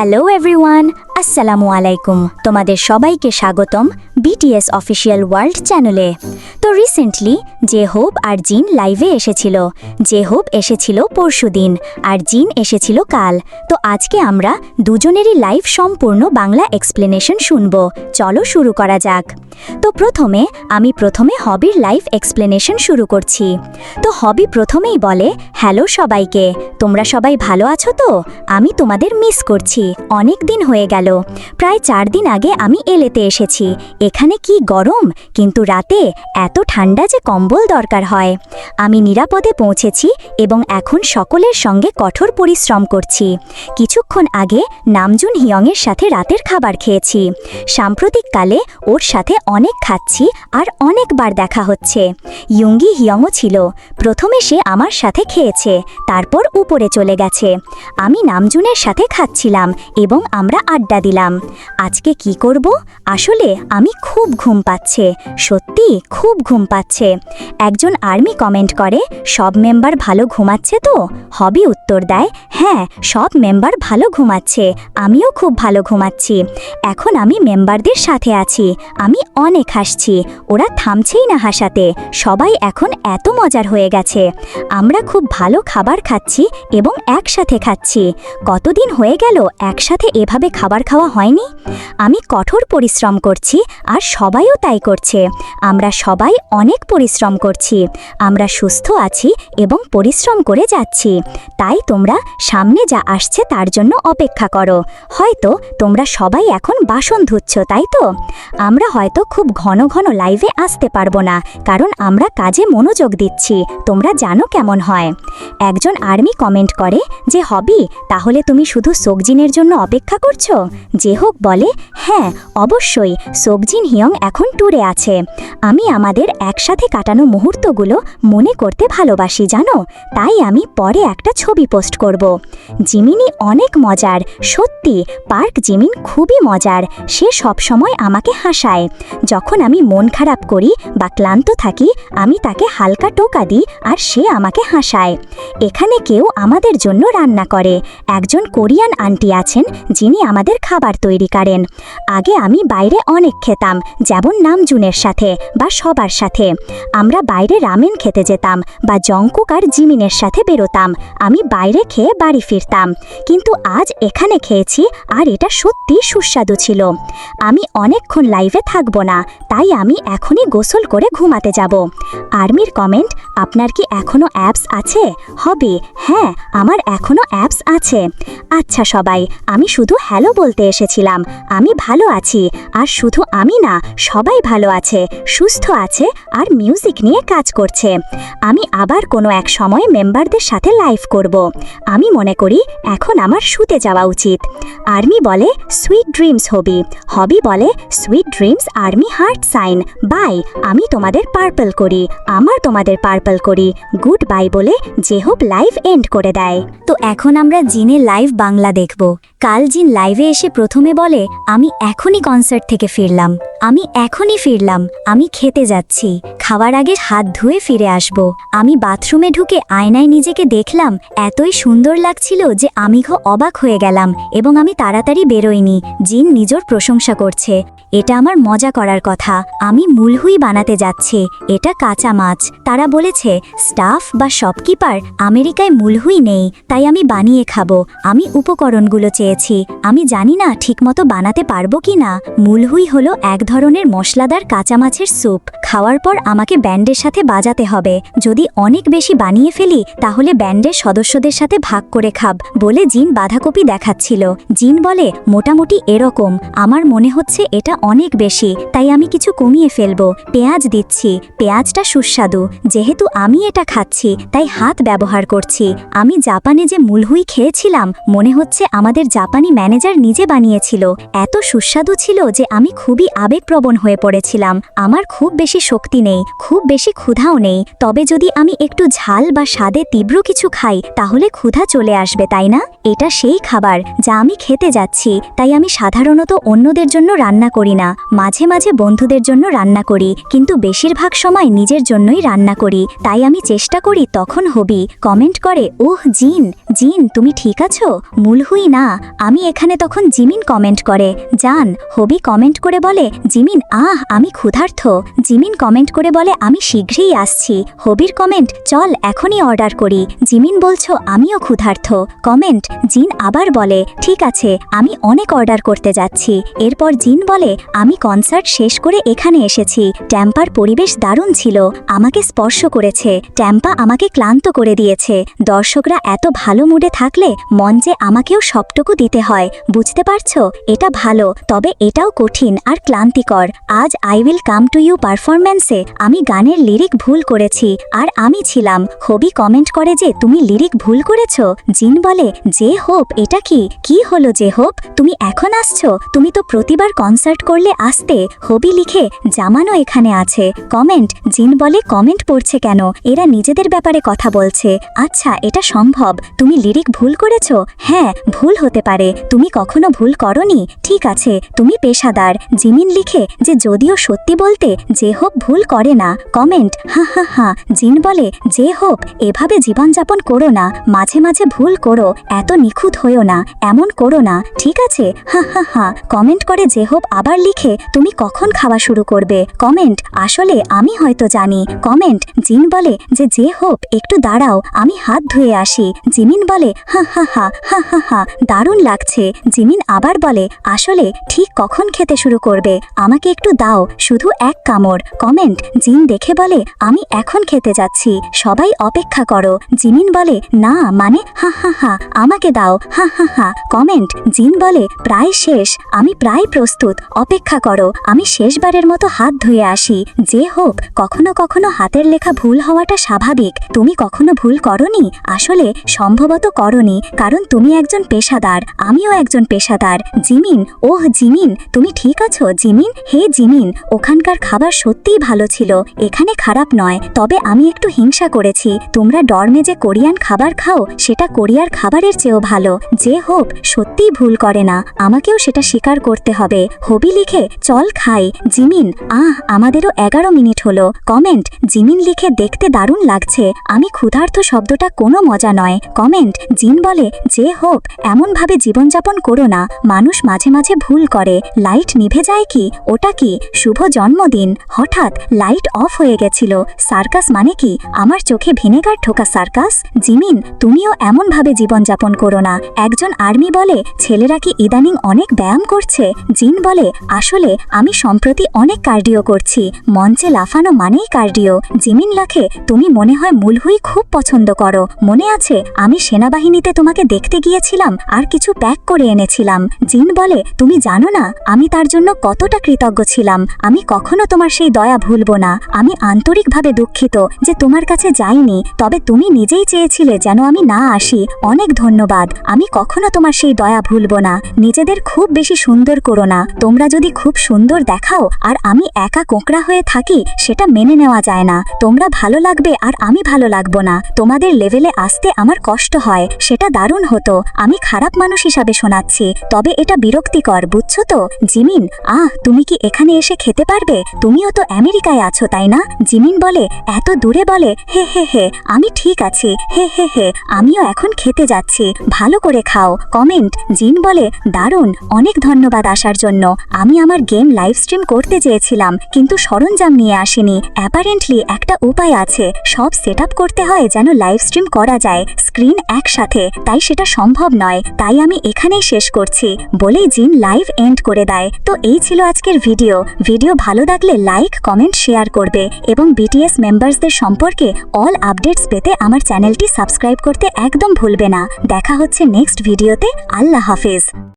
Hello everyone আসসালামু আলাইকুম। তোমাদের সবাইকে স্বাগতম। বিটিএস অফিসিয়াল ওয়ার্ল্ড চ্যানেলে তো রিসেন্টলি যে হোপ আর জিন লাইভে এসেছিল। যে হোপ এসেছিল পরশুদিন, আর জিন এসেছিল কাল। তো আজকে আমরা দুজনেরই লাইভ সম্পূর্ণ বাংলা এক্সপ্লেনেশন শুনব। চলো শুরু করা যাক। তো প্রথমে, আমি প্রথমে হবির লাইভ এক্সপ্লেনেশন শুরু করছি। তো হবি প্রথমেই বলে হ্যালো সবাইকে, তোমরা সবাই ভালো আছো তো? আমি তোমাদের মিস করছি। অনেক দিন হয়ে গেল। প্রায় চার দিন আগে আমি এলেতে এসেছি। এখানে কি গরম? কিন্তু রাতে এত ঠান্ডা যে কম্বল দরকার হয়। আমি নিরাপদে পৌঁছেছি এবং এখন সকলের সঙ্গে কঠোর পরিশ্রম করছি। কিছুক্ষণ আগে নামজুন হিয়ংয়ের সাথে রাতের খাবার খেয়েছি। সাম্প্রতিককালে ওর সাথে অনেক খাচ্ছি আর অনেকবার দেখা হচ্ছে। ইয়ঙ্গি হিয়ংও ছিল। প্রথমে সে আমার সাথে খেয়েছে, তারপর উপরে চলে গেছে। আমি নামজুনের সাথে খাচ্ছিলাম এবং আমরা আড্ডা দিলাম। আজকে কি করব? আসলে আমি খুব ঘুম পাচ্ছে। সত্যি খুব ঘুম পাচ্ছে। একজন আর্মি কমেন্ট করে, সব মেম্বার ভালো ঘুমাচ্ছে তো? হবি উত্তর দেয় হ্যাঁ সব মেম্বার ভালো ঘুমাচ্ছে। আমিও খুব ভালো ঘুমাচ্ছি। এখন আমি মেম্বারদের সাথে আছি। আমি অনেক হাসছি। ওরা থামছেই না হাসাতে। সবাই এখন এত মজার হয়ে গেছে। আমরা খুব ভালো খাবার খাচ্ছি এবং একসাথে খাচ্ছি। কতদিন হয়ে গেল একসাথে এভাবে খাবার খাওয়া হয়নি? আমি কঠোর পরিশ্রম করছি। আর সবাইও তাই করছে। আমরা সবাই অনেক পরিশ্রম করছি। আমরা সুস্থ আছি এবং পরিশ্রম করে যাচ্ছি। তাই তোমরা সামনে যা আসছে তার জন্য অপেক্ষা করো। হয়তো তোমরা সবাই এখন বাসন ধুচ্ছ, তাই তো? আমরা হয়তো খুব ঘন ঘন লাইভে আসতে পারব না, কারণ আমরা কাজে মনোযোগ দিচ্ছি। তোমরা জানো কেমন হয়। একজন আর্মি কমেন্ট করে যে, হবি, তাহলে তুমি শুধু সোকজিনের জন্য অপেক্ষা করছ? যে হোক বলে হ্যাঁ অবশ্যই। সোকজিন হিয়ং এখন ট্যুরে আছে। আমি আমাদের একসাথে কাটানো মুহূর্তগুলো মনে করতে ভালোবাসি, জানো? তাই আমি পরে একটা ছবি পোস্ট করব। জিমিনি অনেক মজার। সত্যি, পার্ক জিমিন খুবই মজার। সে সবসময় আমাকে হাসায়। যখন আমি মন খারাপ করি বা ক্লান্ত থাকি, আমি তাকে হালকা টোকা দিই আর সে আমাকে হাসায়। এখানে কেউ আমাদের জন্য রান্না করে। একজন কোরিয়ান আন্টি আছেন, যিনি আমাদের খাবার তৈরি করেন। আগে আমি বাইরে অনেক খেতাম। যেমন নামজুনের সাথে বা সবার সাথে। আমরা বাইরে রামেন খেতে যেতাম বা জঙ্কুক আর জিমিনের সাথে বেরোতাম। আমি বাইরে খেয়ে বাড়ি ফিরতাম। কিন্তু আজ এখানে খেয়েছি আর এটা সত্যি সুস্বাদু ছিল। আমি অনেকক্ষণ লাইভে থাকব না, তাই আমি এখনই গোসল করে ঘুমাতে যাব। আর্মির কমেন্ট, আপনার কি এখনও অ্যাপস আছে? হবে হ্যাঁ আমার এখনও অ্যাপস আছে। আচ্ছা সবাই, আমি শুধু হ্যালো বলতে এসেছিলাম। আমি ভালো আছি, আর শুধু আমি না, সবাই ভালো আছে, সুস্থ আছে আর মিউজিক নিয়ে কাজ করছে। আমি আবার কোনো এক সময় মেম্বারদের সাথে লাইভ করব। আমি মনে করি এখন আমার শুতে যাওয়া উচিত। আর্মি বলে সুইট ড্রিমস হবি। হবি বলে sweet dreams army heart sign bye, আমি তোমাদের পার্পল করি, আমার তোমাদের পার্পল করি। গুড বাই বলে হোপ লাইভ এন্ড করে দেয়। তো এখন আমরা জিনে লাইভ বাংলা দেখব। কাল জিন লাইভে এসে প্রথমে বলে, আমি এখনই কনসার্ট থেকে ফিরলাম। আমি এখনই ফিরলাম, আমি খেতে যাচ্ছি। খাওয়ার আগে হাত ধুয়ে ফিরে আসব। আমি বাথরুমে ঢুকে আয়নায় নিজেকে দেখলাম, এতই সুন্দর লাগছিল যে আমি ঘ অবাক হয়ে গেলাম এবং আমি তাড়াতাড়ি বেরোইনি। জিন নিজের প্রশংসা করছে। এটা আমার মজা করার কথা। আমি মুলহুই বানাতে যাচ্ছি। এটা কাঁচা মাছ। তারা বলেছে, স্টাফ বা শপকিপার আমেরিকায় মুলহুই নেই, তাই আমি বানিয়ে খাব। আমি উপকরণগুলো চেয়েছি। আমি জানি না ঠিকমতো বানাতে পারব কি না মুলহুই হলো এক ধরনের মশলাদার কাঁচা মাছের স্যুপ খাওয়ার পর আমাকে ব্যান্ডের সাথে বাজাতে হবে। যদি অনেক বেশি বানিয়ে ফেলি, তাহলে ব্যান্ডের সদস্যদের সাথে ভাগ করে খাব বলে জিন বাঁধাকপি দেখাচ্ছিল। জিন বলে, মোটামুটি এরকম। আমার মনে হচ্ছে এটা অনেক বেশি, তাই আমি কিছু কমিয়ে ফেলব। পেঁয়াজ দিচ্ছি। পেঁয়াজটা সুস্বাদু। যেহেতু আমি এটা খাচ্ছি, তাই হাত ব্যবহার করছি। আমি জাপানে যে মুলহুই খেয়েছিলাম, মনে হচ্ছে আমাদের জাপানি ম্যানেজার নিজে বানিয়েছিল। এত সুস্বাদু ছিল যে আমি খুবই আবেগপ্রবণ হয়ে পড়েছিলাম। আমার খুব বেশি শক্তি নেই, খুব বেশি ক্ষুধাও নেই। তবে যদি আমি একটু ঝাল বা স্বাদে তীব্র কিছু খাই, তাহলে ক্ষুধা চলে আসবে, তাই না? এটা সেই খাবার যা আমি খেতে যাচ্ছি, তাই আমি সাধারণত অন্যদের জন্য রান্না করি না। মাঝে মাঝে বন্ধুদের জন্য রান্না করি, কিন্তু বেশিরভাগ সময় নিজের জন্যই রান্না করি। তাই আমি চেষ্টা করি তখন হবি। কমেন্ট করে, ওহ, জিন জিন, তুমি ঠিক আছো? মুলহুই না। আমি এখানে তখন জিমিন কমেন্ট করে, জান, হবি কমেন্ট করে বলে জিমিন, আহ, আমি ক্ষুধার্থ জিমিন কমেন্ট করে বলে, আমি শীঘ্রই আসছি। হবির কমেন্ট চল, এখনই অর্ডার করি। জিমিন বলছো, আমিও ক্ষুধার্থ কমেন্ট জিন আবার বলে, ঠিক আছে, আমি অনেক অর্ডার করতে যাচ্ছি। এরপর জিন বলে, আমি কনসার্ট শেষ করে এখানে এসেছি। ট্যাম্পার পরিবেশ দারুণ ছিল, আমাকে স্পর্শ করেছে। ট্যাম্পা আমাকে ক্লান্ত করে দিয়েছে। দর্শকরা এত ভালো মুডে থাকলে মঞ্চে আমাকেও সবটুকু দিতে হয়। বুঝতে পারছ? এটা ভালো, তবে এটাও কঠিন, আর ক্লান্তিকর আজ I will come to you পারফরম্যান্সে আমি গানের লিরিক ভুল করেছি, আর আমি ছিলাম। হবি কমেন্ট করে যে, তুমি লিরিক ভুল করেছ? জিন বলে, যে হোপ, এটা কি? কি হলো যে হোপ? তুমি এখন আসছো? তুমি তো প্রতিবার কনসার্ট করলে আসতে। হবি লিখে, জামানো এখানে আছে। কমেন্ট জিন বলে কমেন্ট পড়ছে কেন? এরা নিজেদের ব্যাপারে কথা বলছে। আচ্ছা এটা সম্ভব। তুমি লিরিক ভুল করেছ? হ্যাঁ ভুল হতে পারে। তুমি কখনো ভুল করনি? ঠিক আছে, তুমি পেশাদার। জিমিন লিখে যে যদিও সত্যি বলতে যে হোপ ভুল করে না কমেন্ট হা হা হা, জিন বলে, যে হোপ এভাবে জীবনযাপন করো না, মাঝে মাঝে ভুল করো, এত নিখুঁত হইও না, এমন করো না, ঠিক আছে? হা হা হা কমেন্ট করে যে হোপ আবার লিখে তুমি কখন খাওয়া শুরু করবে কমেন্ট আসলে আমি হয়তো জানি কমেন্ট জিন বলে যে যে হোপ একটু দাঁড়াও, আমি হাত ধুয়ে আসি, জিমিন বলে, হা হা হা হা হা হা, দারুণ লাগছে জিমিন আবার বলে, আসলে ঠিক কখন খেতে শুরু করবে আমাকে একটু দাও, শুধু এক কামড়। কমেন্ট, জিন দেখে বলে, আমি এখন খেতে যাচ্ছি। সবাই অপেক্ষা করো। জিমিন বলে, না মানে হা হা হা, আমাকে দাও। হা হা হা। কমেন্ট, জিন বলে, প্রায় শেষ। আমি প্রায় প্রস্তুত। অপেক্ষা করো। আমি শেষবারের মতো হাত ধুয়ে আসি। যে হোক, কখনো কখনো হাতের লেখা ভুল হওয়াটা স্বাভাবিক। তুমি কখনো ভুল করনি? আসলে, সম্ভবত করনি, কারণ তুমি একজন পেশাদার। আমিও একজন পেশাদার। জিমিন, ওহ, জিমিন, তুমি ঠিক আছো? জিমিন হে জিমিন, ওখানকার খাবার সত্যিই ভালো ছিল। এখানে খারাপ নয়, তবে আমি একটু হিংসা করেছি। তোমরা ডরমে যে কোরিয়ান খাবার খাও, সেটা কোরিয়ার খাবারের চেয়েও ভালো। যে হোক, সত্যিই ভুল করে না। আমাকেও সেটা স্বীকার করতে হবে। হবি লিখে, চল খাই। জিমিন, আহ, আমাদেরও এগারো মিনিট হলো। কমেন্ট, জিমিন লিখে দেখতে দারুণ লাগছে। আমি ক্ষুধার্ত শব্দটা কোনো মজা নয়। কমেন্ট, জিন বলে, যে হোক, এমনভাবে জীবনযাপন করো না। মানুষ মাঝে মাঝে ভুল করে। লাইট নিভে যায় কি? ওটা কি শুভ জন্মদিন? হঠাৎ লাইট অফ হয়ে গেছিল। সার্কাস মানে কি? আমার চোখে ভিনেগার ঠোকা সার্কাস? জিমিন, তুমিও এমনভাবে জীবনযাপন করো না। একজন আর্মি বলে, ছেলেরা কি ইদানিং অনেক ব্যায়াম করছে? জিন বলে, আসলে আমি সম্প্রতি অনেক কার্ডিও করছি। মঞ্চে লাফানো মানেই কার্ডিও। জিমিন লাখে, তুমি মনে হয় মুলহুই খুব পছন্দ করো। মনে আছে, আমি সেনাবাহিনীতে তোমাকে দেখতে গিয়েছিলাম আর কিছু প্যাক করে এনেছিলাম। জিন বলে, তুমি জানো না, আমি তার জন্য কতটা কৃতজ্ঞ ছিলাম। আমি কখনো তোমার সেই দয়া ভুলব না। আমি আন্তরিকভাবে দুঃখিত যে তোমার কাছে যাইনি, তবে তুমি নিজেই চেয়েছিলে যেন আমি না আসি। অনেক ধন্যবাদ। আমি কখনো তোমার সেই দয়া ভুলব না। নিজেদের খুব বেশি সুন্দর করো না। তোমরা যদি খুব সুন্দর দেখাও, আর আমি একা কোঁকড়া হয়ে থাকি, সেটা মেনে নেওয়া যায় না। তোমরা ভালো লাগবে, আর আমি ভালো লাগবো না। তোমাদের লেভেলে আসতে আমার কষ্ট হয়। সেটা দারুণ হতো। আমি খারাপ মানুষ হিসাবে শোনাচ্ছি। তবে এটা বিরক্তিকর, বুঝছ তো? জিমিন, আহ তুমি কি এখানে এসে খেতে পারবে? তুমিও তো আমেরিকায় আছো, তাই না? জিমিন বলে, এত দূরে বলে, হে হে হে, আমি ঠিক আছি। হে হে হে, আমিও এখন খেতে যাচ্ছি। ভালো করে খাও। কমেন্ট। জিন বলে, দারুণ। অনেক ধন্যবাদ আসার জন্য। আমি আমার গেম লাইভ স্ট্রিম করতে চেয়েছিলাম, কিন্তু সরঞ্জাম নিয়ে আসিনি। অ্যাপারেন্টলি একটা উপায় আছে। সব সেট করতে হয় যেন লাইভ স্ট্রিম করা যায়, স্ক্রিন একসাথে। তাই সেটা সম্ভব নয়। তাই আমি এখানেই শেষ করছি। বলেই জিন লাইভ এন্ড করে দেয়। তো এই ছিল আজকের ভিডিও। ভিডিও ভালো লাগলে লাইক, কমেন্ট, শেয়ার করবে এবং বিটিএস মেম্বার্সদের সম্পর্কে অল আপডেটস পেতে আমার চ্যানেলটি সাবস্ক্রাইব করতে একদম ভুলবে না। দেখা হচ্ছে নেক্সট ভিডিওতে। আল্লাহ হাফেজ।